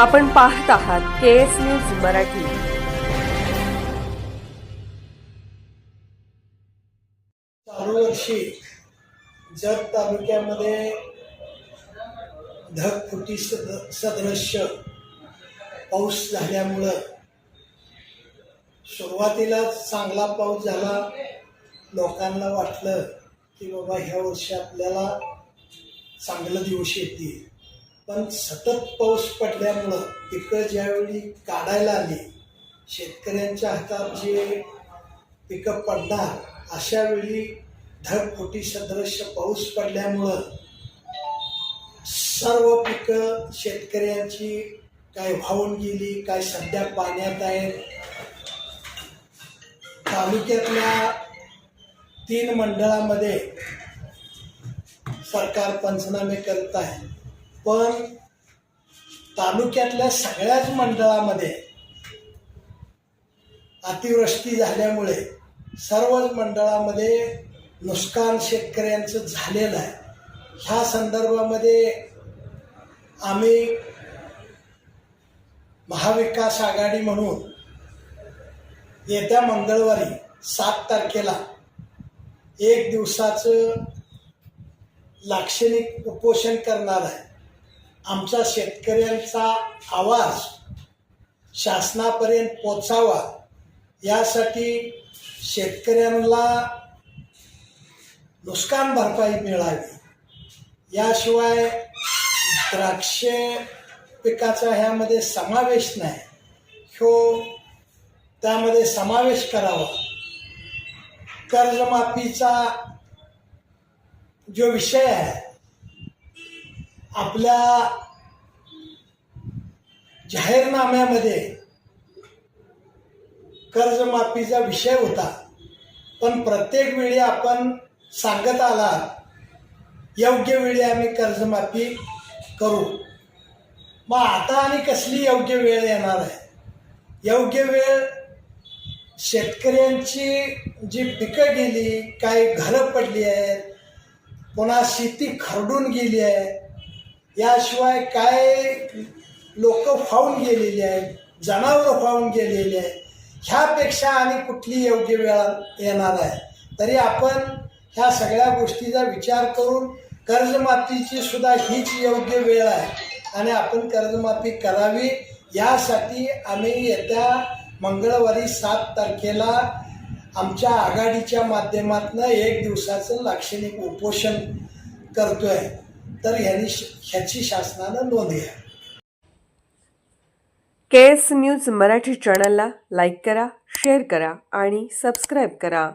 आपण पाहत आहात के एस न्यूज मराठी. चालू वर्षी जत तालुक्यामध्ये ढगफुटी सद सदृश्य पाऊस झाल्यामुळं सुरुवातीला चांगला पाऊस झाला. लोकांना वाटलं की बाबा ह्या वर्षी आपल्याला चांगलं दिवस येतील. पण सतत पाऊस पडल्यामुळं पिकं ज्यावेळी काढायला आली शेतकऱ्यांच्या हातात जे पिकं पडणार अशा वेळी ढगफुटी सदृश्य पाऊस पडल्यामुळं सर्व पिकं शेतकऱ्यांची काय वाहून गेली काय सध्या पाण्यात आहेत. तालुक्यातल्या तीन मंडळामध्ये सरकार पंचनामे करत आहे. पण तालुक्यातल्या सगळ्याच मंडळामध्ये अतिवृष्टी झाल्यामुळे सर्वच मंडळामध्ये नुकसान शेतकऱ्यांचं झालेलं आहे. ह्या संदर्भामध्ये आम्ही महाविकास आघाडी म्हणून येत्या मंगळवारी सात तारखेला एक दिवसाचं लाक्षणिक उपोषण करणार आहे. आमचा शेतकऱ्यांचा आवाज शासनापर्यंत पोचावा यासाठी शेतकऱ्यांना नुकसान भरपाई मिळावी. याशिवाय द्राक्ष पिकाचा ह्यामध्ये समावेश नाही. ह्यो त्यामध्ये समावेश करावा. कर्जमाफीचा जो विषय आहे आपल्या जाहीरनाम्यामध्ये कर्जमाफीचा विषय होता. पण प्रत्येक वेळी आपण सांगत आला योग्य वेळी आम्ही कर्जमाफी करू. मग आता आणि कसली योग्य वेळ येणार आहे? योग्य वेळ शेतकऱ्यांची जी पिकं गेली काही घरं पडली आहेत पुन्हा शेती खरडून गेली आहे याशिवाय काय लोक फावून गेलेली आहेत जनावरं फावून गेलेली आहेत ह्यापेक्षा आणि कुठली योग्य वेळा येणार आहे? तरी आपण ह्या सगळ्या गोष्टीचा विचार करून कर्जमाफीची सुद्धा हीच योग्य वेळ आहे. आणि आपण कर्जमाफी करावी यासाठी आम्ही येत्या मंगळवारी सात तारखेला आमच्या आघाडीच्या माध्यमातून एक दिवसाचं लाक्षणिक उपोषण करतो आहे तर ह्यानी ह्याची शासनानं नोंद घ्या. के एस न्यूज मराठी चॅनलला लाईक करा शेअर करा आणि सबस्क्राईब करा.